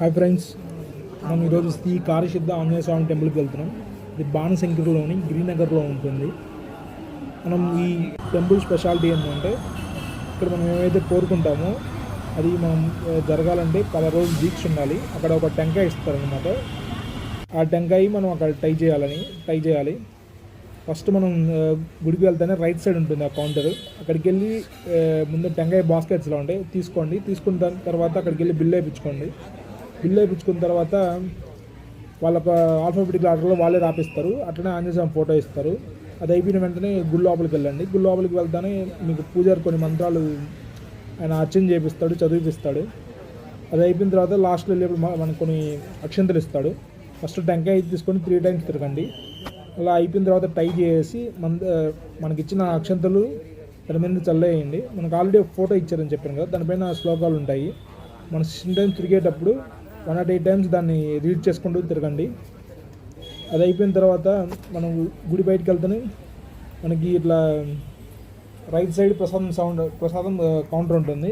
Hi friends మనం ఈరోజు శ్రీ కారసిద్ధ ఆంజనేయ స్వామి టెంపుల్కి వెళ్తున్నాం. ఇది బాణశంకర్లోని గిరినగర్లో ఉంటుంది. మనం ఈ టెంపుల్ స్పెషాలిటీ ఏంటంటే ఇక్కడ మనం ఏమైతే కోరుకుంటామో అది మనం జరగాలంటే పది రోజులు దీక్ష ఉండాలి. అక్కడ ఒక టెంకాయ ఇస్తారనమాట ఆ టెంకాయ మనం అక్కడ టై చేయాలని టై చేయాలి. ఫస్ట్ మనం గుడికి వెళ్తేనే రైట్ సైడ్ ఉంటుంది ఆ కౌంటర్. అక్కడికి వెళ్ళి ముందు టెంకాయ బాస్కెట్స్లో ఉంటాయి తీసుకోండి. తీసుకున్న తర్వాత అక్కడికి వెళ్ళి బిల్ వేయించుకోండి. బిల్ వేయించుకున్న తర్వాత వాళ్ళ ఆల్ఫాబెటిక్ ఆర్డర్లో వాళ్ళే రాపిస్తారు. అట్లనే ఆంజనేయస్వామి ఫోటో ఇస్తారు. అది అయిపోయిన వెంటనే గుడి లోపలికి వెళ్ళండి. గుడి లోపలికి వెళ్తానే మీకు పూజారి కొన్ని మంత్రాలు ఆయన అర్చన చేపిస్తాడు చదివిపిస్తాడు. అది అయిపోయిన తర్వాత లాస్ట్లో వెళ్ళేప్పుడు మనకు కొన్ని అక్షంతలు ఇస్తాడు. ఫస్ట్ టెంకాయ తీసుకొని త్రీ టైమ్స్ తిరగండి. అలా అయిపోయిన తర్వాత టై చేసి మన మనకి ఇచ్చిన అక్షంతలు దాని మీద చల్లేయండి. మనకు ఆల్రెడీ ఫోటో ఇచ్చారని చెప్పాను కదా దానిపైన శ్లోకాలు ఉంటాయి. మన సిన్ టైమ్స్ తిరిగేటప్పుడు వన్ నాట్ ఎయిట్ టైమ్స్ దాన్ని రీడ్ చేసుకుంటూ తిరగండి. అది అయిపోయిన తర్వాత మనం గుడి బయటకు వెళ్తేనే మనకి ఇట్లా రైట్ సైడ్ ప్రసాదం సౌండ్ ప్రసాదం కౌంటర్ ఉంటుంది.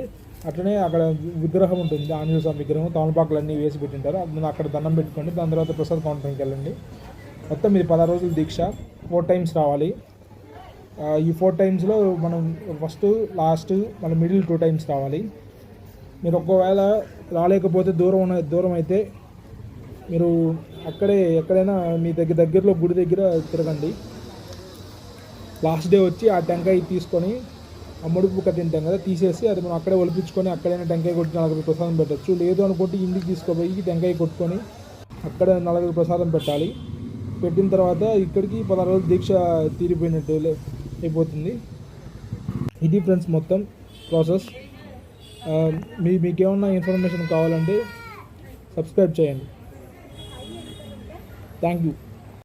అట్లనే అక్కడ విగ్రహం ఉంటుంది. ఆంజనేయ స్వామి విగ్రహం తమలపాకులు అన్నీ వేసి పెట్టింటారు. అక్కడ దండం పెట్టుకోండి. దాని తర్వాత ప్రసాద్ కౌంటర్కి వెళ్ళండి. మొత్తం ఇది పదహారు రోజుల దీక్ష. ఫోర్ టైమ్స్ రావాలి. ఈ ఫోర్ టైమ్స్లో మనం ఫస్ట్ లాస్ట్ మన మిడిల్ టూ టైమ్స్ రావాలి. మీరు ఒకవేళ రాలేకపోతే దూరం ఉన్న దూరం అయితే మీరు అక్కడే ఎక్కడైనా మీ దగ్గర దగ్గరలో గుడి దగ్గర తిరగండి. లాస్ట్ డే వచ్చి ఆ టెంకాయ తీసుకొని ఆ ముడుపు కట్టింటాం కదా తీసేసి అది మనం అక్కడే ఒలిపించుకొని అక్కడైనా టెంకాయ కొట్టి నలుగురు ప్రసాదం పెట్టచ్చు. లేదు అనుకుంటే ఇంటికి తీసుకుపోయి టెంకాయ కొట్టుకొని అక్కడ నలుగురు ప్రసాదం పెట్టాలి. పెట్టిన తర్వాత ఇక్కడికి పదహారు రోజులు దీక్ష తీరిపోయినట్టు అయిపోతుంది. ఇది ఫ్రెండ్స్ మొత్తం ప్రాసెస్ Um, మీ మీకేమన్నా ఇన్ఫర్మేషన్ కావాలంటే సబ్స్క్రైబ్ చేయండి. Thank you